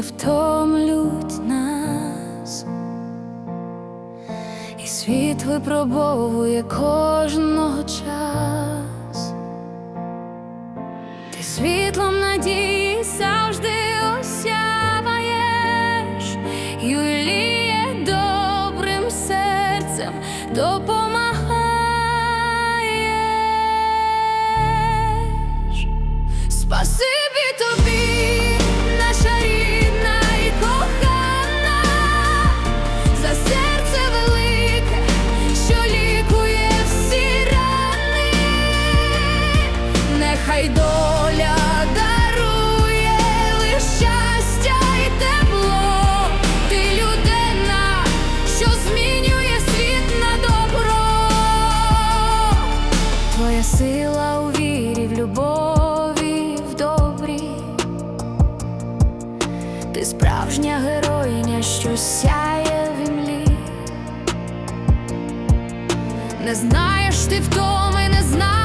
втомлють нас, і світ випробовує кожного час. Ти світлом надії завжди осяваєш, Юліє добрим серцем допомагаєш. Спасибі Сила у вірі, в любові, в добрі. Ти справжня героїня, що сяє в імлі. Не знаєш ти втоми, не знаєш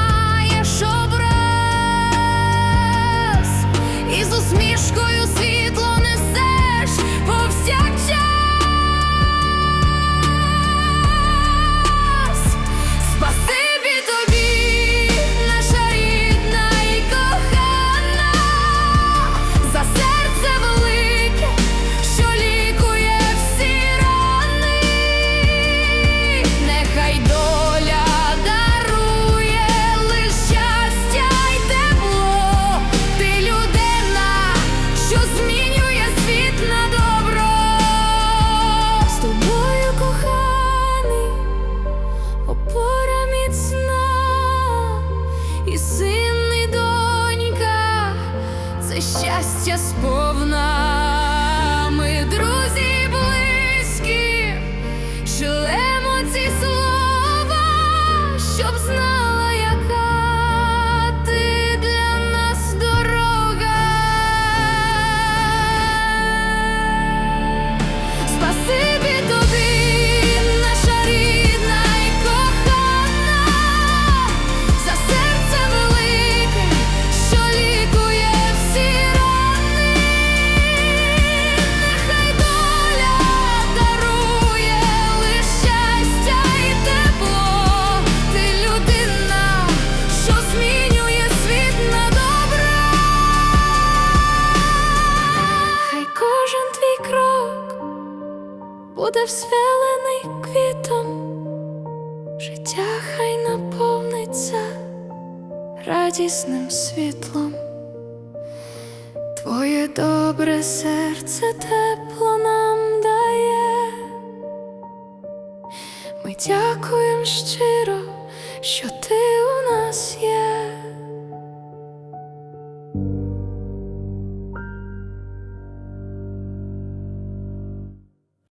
щастя сповна. Ми друзі буде взвялений квітом, життя хай наповниться радісним світлом, твоє добре серце тепло нам дає, ми дякуємо щиро, що ти у нас є.